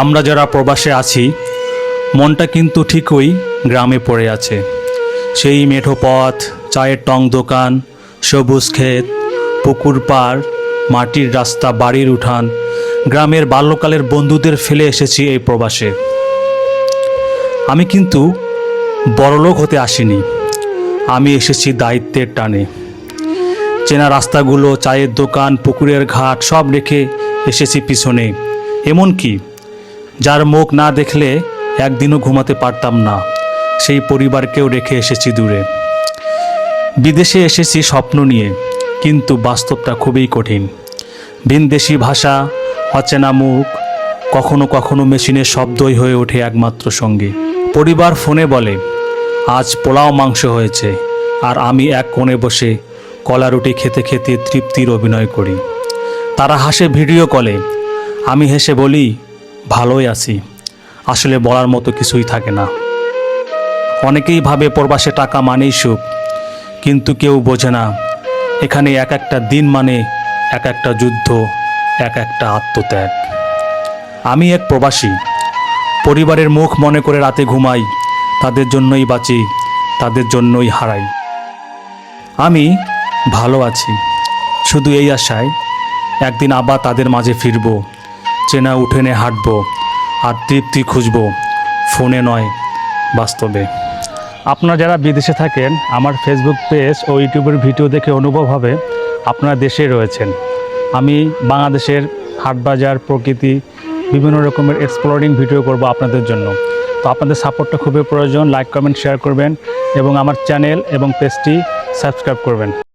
আমরা যারা প্রবাসে আছি, মনটা কিন্তু ঠিকই গ্রামে পড়ে আছে। সেই মেঠো পথ, চায়ের টং দোকান, সবুজ ক্ষেত, পুকুর পাড়, মাটির রাস্তা, বাড়ির উঠান, গ্রামের বাল্যকালের বন্ধুদের ফেলে এসেছি এই প্রবাসে। আমি কিন্তু বড়লোক হতে আসিনি। আমি এসেছি দায়িত্বের টানে। চেনা রাস্তাগুলো, চায়ের দোকান, পুকুরের ঘাট, সব রেখে এসেছি পিছনে। এমনকি যার মুখ না দেখলে একদিনও ঘুমাতে পারতাম না। সেই পরিবারকেও রেখে এসেছি দূরে। বিদেশে এসেছি স্বপ্ন নিয়ে, কিন্তু বাস্তবটা খুবই কঠিন। ভিনদেশি ভাষা, অচেনা মুখ, কখনো কখনো মেশিনের শব্দই হয়ে ওঠে একমাত্র সঙ্গী। পরিবার ফোনে বলে, আজ পোলাও মাংস হয়েছে, আর আমি এক কোণে বসে কলা রুটি খেতে খেতে তৃপ্তির অভিনয় করি। তারা হাসে ভিডিও কলে। আমি হেসে বলি ভালোই আছি। আসলে বলার মতো কিছুই থাকে না। অনেকেই ভাবে প্রবাসে টাকা মানেই সুখ, কিন্তু কেউ বোঝে না, এখানে এক একটা দিন মানে এক একটা যুদ্ধ, এক একটা আত্মত্যাগ। আমি এক প্রবাসী। পরিবারের মুখ মনে করে রাতে ঘুমাই, তাদের জন্যই বাঁচি, তাদের জন্যই হারাই। আমি ভালো আছি। শুধু এই আশায় একদিন আবার তাদের মাঝে ফিরব। চেনা উঠোনে হাঁটব আর তৃপ্তি খুঁজব। ফোনে নয়, বাস্তবে। আপনারা যারা বিদেশে থাকেন, আমার ফেসবুক পেজ ও ইউটিউবের ভিডিও দেখে অনুভব হবে, আপনারা দেশে রয়েছেন। আমি বাংলাদেশের হাটবাজার প্রকৃতি, বিভিন্ন রকমের এক্সপ্লোরিং ভিডিও করব আপনাদের জন্য। তো আপনাদের সাপোর্টটা খুবই প্রয়োজন লাইক কমেন্ট শেয়ার করবেন এবং আমার চ্যানেল এবং পেজটি সাবস্ক্রাইব করবেন।